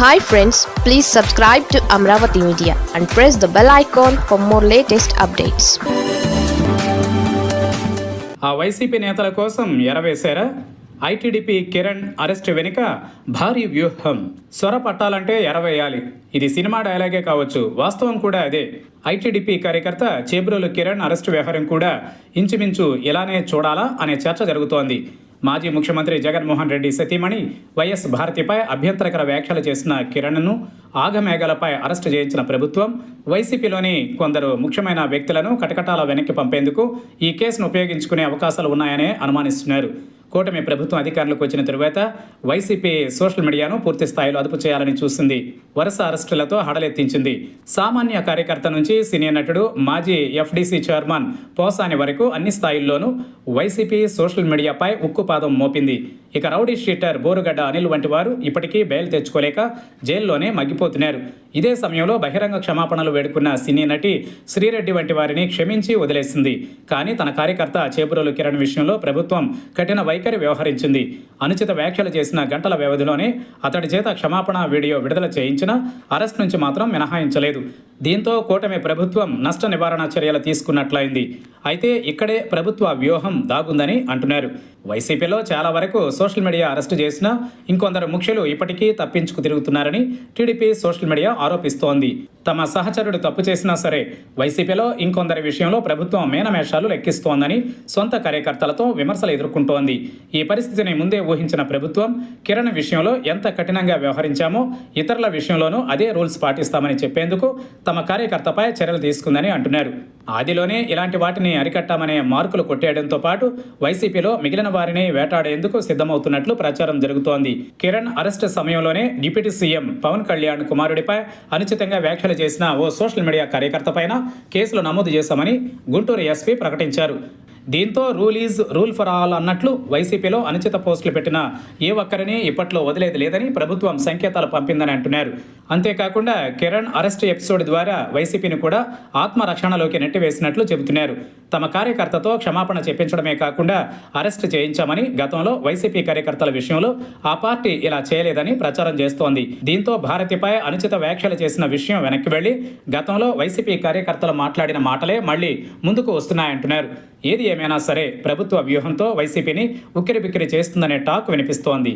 Hi friends please subscribe to Amaravati media and press the bell icon for more latest updates ఆ వైసీపీ నేతల కోసం ఎరవేశారా? ITDP Kiran arrest వెనుక భారీ వ్యూహం. స్వర పట్టాలంటే ఎరవేయాలి. ఇది సినిమా డైలాగే కావచ్చు. వాస్తవం కూడా అదే. ఐటీడీపీ కార్యకర్త చేబ్రోలు కిరణ్ అరెస్ట్ వ్యవహారం కూడా ఇంచుమించు ఇలానే చూడాలా అనే చర్చ జరుగుతోంది. మాజీ ముఖ్యమంత్రి జగన్మోహన్ రెడ్డి సతీమణి వైఎస్ భారతిపై అభ్యంతరకర వ్యాఖ్యలు చేసిన కిరణ్ను ఆగమేఘాలపై అరెస్టు చేయించిన ప్రభుత్వం వైసీపీలోని కొందరు ముఖ్యమైన వ్యక్తులను కటకటాల వెనక్కి పంపేందుకు ఈ కేసును ఉపయోగించుకునే అవకాశాలు ఉన్నాయనే అనుమానిస్తున్నారు. కూటమి ప్రభుత్వం అధికారంలోకి వచ్చిన తరువాత వైసీపీ సోషల్ మీడియాను పూర్తి స్థాయిలో అదుపు చేయాలని చూసింది. వరుస అరెస్టులతో హడలెత్తించింది. సామాన్య కార్యకర్త నుంచి సీనియర్ నటుడు మాజీ ఎఫ్డీసీ చైర్మన్ పోసాని వరకు అన్ని స్థాయిల్లోనూ వైసీపీ సోషల్ మీడియాపై ఉక్కుపాదం మోపింది. ఇక రౌడీ షీటర్ బోరుగడ్డ అనిల్ వంటి వారు ఇప్పటికీ బెయిల్ తెచ్చుకోలేక జైల్లోనే మగ్గిపోతున్నారు. ఇదే సమయంలో బహిరంగ క్షమాపణలు వేడుకున్న సినీ నటి శ్రీరెడ్డి వంటి వారిని క్షమించి వదిలేసింది. కానీ తన కార్యకర్త చేబురలు కిరణ్ విషయంలో ప్రభుత్వం కఠిన వైఖరి వ్యవహరించింది. అనుచిత వ్యాఖ్యలు చేసిన గంటల వ్యవధిలోనే అతడి చేత క్షమాపణ వీడియో విడుదల చేయించిన అరెస్ట్ నుంచి మాత్రం మినహాయించలేదు. దీంతో కూటమి ప్రభుత్వం నష్ట నివారణ చర్యలు తీసుకున్నట్లయింది. అయితే ఇక్కడే ప్రభుత్వ వ్యూహం దాగుందని అంటున్నారు. వైసీపీలో చాలా వరకు సోషల్ మీడియా అరెస్టు చేసినా ఇంకొందరు ముఖ్యులు ఇప్పటికీ తప్పించుకు తిరుగుతున్నారని టీడీపీ సోషల్ మీడియా ఆరోపిస్తోంది. తమ సహచరుడు తప్పు చేసినా సరే వైసీపీలో ఇంకొందరి విషయంలో ప్రభుత్వం మేనమేషాలు లెక్కిస్తోందని సొంత కార్యకర్తలతో విమర్శలు ఎదుర్కొంటోంది. ఈ పరిస్థితిని ముందే ఊహించిన ప్రభుత్వం కిరణ్ విషయంలో ఎంత కఠినంగా వ్యవహరించామో ఇతరుల విషయంలోనూ అదే రూల్స్ పాటిస్తామని చెప్పేందుకు తమ కార్యకర్తపై చర్యలు తీసుకుందని అంటున్నారు ఆదిలోనే ఇలాంటి వాటిని అరికట్టామనే మార్కులు కొట్టేయడంతో పాటు వైసీపీలో మిగిలిన వారిని వేటాడేందుకు సిద్ధమవుతున్నట్లు ప్రచారం జరుగుతోంది. కిరణ్ అరెస్ట్ సమయంలోనే డిప్యూటీ సీఎం పవన్ కళ్యాణ్ కుమారుడిపై అనుచితంగా వ్యాఖ్యలు చేసిన ఓ సోషల్ మీడియా కార్యకర్త పైన కేసులు నమోదు చేశామని గుంటూరు ఎస్పీ ప్రకటించారు. దీంతో rule is rule for all అన్నట్లు వైసీపీలో అనుచిత పోస్టులు పెట్టిన ఏ ఒక్కరిని ఇప్పట్లో వదిలేది లేదని ప్రభుత్వం సంకేతాలు పంపిందని అంటున్నారు. అంతేకాకుండా కిరణ్ అరెస్ట్ ఎపిసోడ్ ద్వారా వైసీపీని కూడా ఆత్మరక్షణలోకి నెట్టివేసినట్లు చెబుతున్నారు. తమ కార్యకర్తతో క్షమాపణ చెప్పించడమే కాకుండా అరెస్ట్ చేయించామని గతంలో వైసీపీ కార్యకర్తల విషయంలో ఆ పార్టీ ఇలా చేయలేదని ప్రచారం చేస్తోంది. దీంతో భారతిపై అనుచిత వ్యాఖ్యలు చేసిన విషయం వెనక్కి వెళ్ళి గతంలో వైసీపీ కార్యకర్తలు మాట్లాడిన మాటలే మళ్ళీ ముందుకు వస్తున్నాయంటున్నారు. ఏది ఏమైనా సరే ప్రభుత్వ వ్యూహంతో వైసీపీని ఉక్కిరిబిక్కిరి చేస్తుందనే టాక్ వినిపిస్తోంది.